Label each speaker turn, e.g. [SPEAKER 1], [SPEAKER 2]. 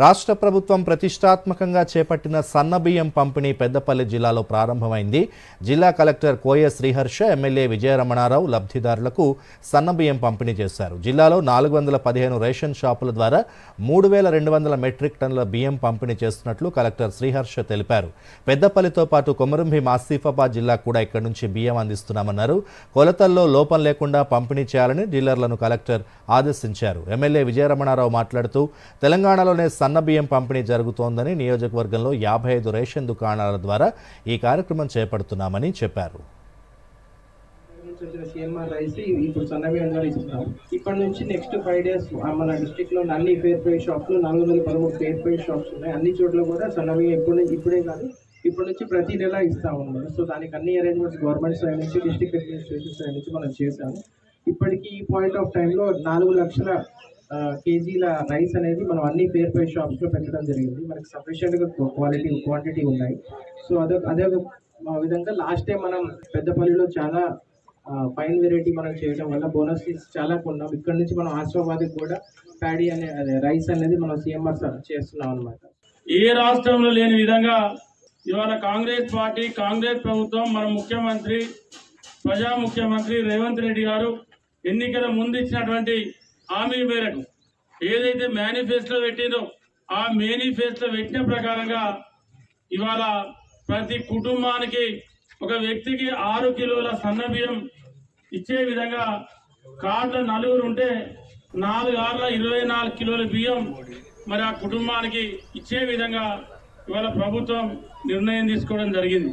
[SPEAKER 1] రాష్ట్ర ప్రభుత్వం ప్రతిష్టాత్మకంగా చేపట్టిన సన్నబియ్యం పంపిణీ పెద్దపల్లి జిల్లాలో ప్రారంభమైంది. జిల్లా కలెక్టర్ కోయ శ్రీహర్ష ఎమ్మెల్యే విజయరమణారావు లబ్ధిదారులకు సన్నబియ్యం పంపిణీ చేశారు. జిల్లాలో నాలుగు వందల పదిహేను రేషన్ షాపుల ద్వారా మూడు వేల రెండు వందల మెట్రిక్ టన్నుల బియ్యం పంపిణీ చేస్తున్నట్లు కలెక్టర్ శ్రీహర్ష తెలిపారు. పెద్దపల్లితో పాటు కొమరంభీం ఆసిఫాబాద్ జిల్లా కూడా ఇక్కడి నుంచి బియ్యం అందిస్తున్నామన్నారు. కొలతల్లో లోపం లేకుండా పంపిణీ చేయాలని డీలర్లను కలెక్టర్ ఆదేశించారు. ఎమ్మెల్యే విజయరమణారావు మాట్లాడుతూ తెలంగాణలోనే సన్న బియ్యం పంపిణీ జరుగుతోందని నియోజకవర్గంలో యాభై ఐదు రేషన్ దుకాణాల ద్వారా ఈ కార్యక్రమం చేపడుతున్నామని చెప్పారు.
[SPEAKER 2] సిఎంఆర్ రైస్ ఇప్పుడు ఇస్తున్నాం ఇప్పటి నుంచి నెక్స్ట్ ఫైవ్ డేస్ మన డిస్ట్రిక్ట్లో అన్ని ఫేర్ ప్రైస్ షాప్స్ నాలుగు వందల పదమూడు ఫేర్ ప్రైస్ షాప్స్ ఉన్నాయి. అన్ని చోట్ల కూడా సన్నబియ్యం ఇప్పుడు నుంచి ఇప్పుడే కాదు ఇప్పటి నుంచి ప్రతి నెల ఇస్తాం అన్నమాట సో దానికి అన్ని అరేంజ్మెంట్స్ గవర్నమెంట్ సైడ్ నుంచి డిస్ట్రిక్ట్ అడ్మినిస్ట్రేషన్ సైడ్ నుంచి మనం చేసాము ఇప్పటికి ఈ పాయింట్ ఆఫ్ టైంలో నాలుగు లక్షల కేజీల రైస్ అనేది మనం అన్ని పేర్ ప్రైస్ షాప్స్లో పెట్టడం జరిగింది. మనకి సఫిషియెంట్గా క్వాలిటీ క్వాంటిటీ ఉన్నాయి. సో అదే అదే ఒక విధంగా లాస్ట్ టైం మనం పెద్దపల్లిలో చాలా ఫైన్ వెరైటీ మనం చేయడం వల్ల బోనస్ చాలా కొన్నాం. ఇక్కడ నుంచి మనం ఆసిఫాబాద్ కూడా ప్యాడీ అనే అదే రైస్ అనేది మనం సిఎంఆర్ చేస్తున్నాం అనమాట
[SPEAKER 3] ఏ రాష్ట్రంలో లేని విధంగా ఇవాళ కాంగ్రెస్ పార్టీ కాంగ్రెస్ ప్రభుత్వం మన ముఖ్యమంత్రి ప్రజా ముఖ్యమంత్రి రేవంత్ రెడ్డి గారు ఎన్నికల ముందు ఇచ్చినటువంటి హామీ మేరకు ఏదైతే మేనిఫెస్టో పెట్టిందో ఆ మేనిఫెస్టో పెట్టిన ప్రకారంగా ఇవాళ ప్రతి కుటుంబానికి ఒక వ్యక్తికి ఆరు కిలోల సన్న బియ్యం ఇచ్చే విధంగా కార్డుల నలుగురు ఉంటే నాలుగు ఆరుల ఇరవై నాలుగు కిలోల బియ్యం మరి ఆ కుటుంబానికి ఇచ్చే విధంగా ఇవాళ ప్రభుత్వం నిర్ణయం తీసుకోవడం జరిగింది.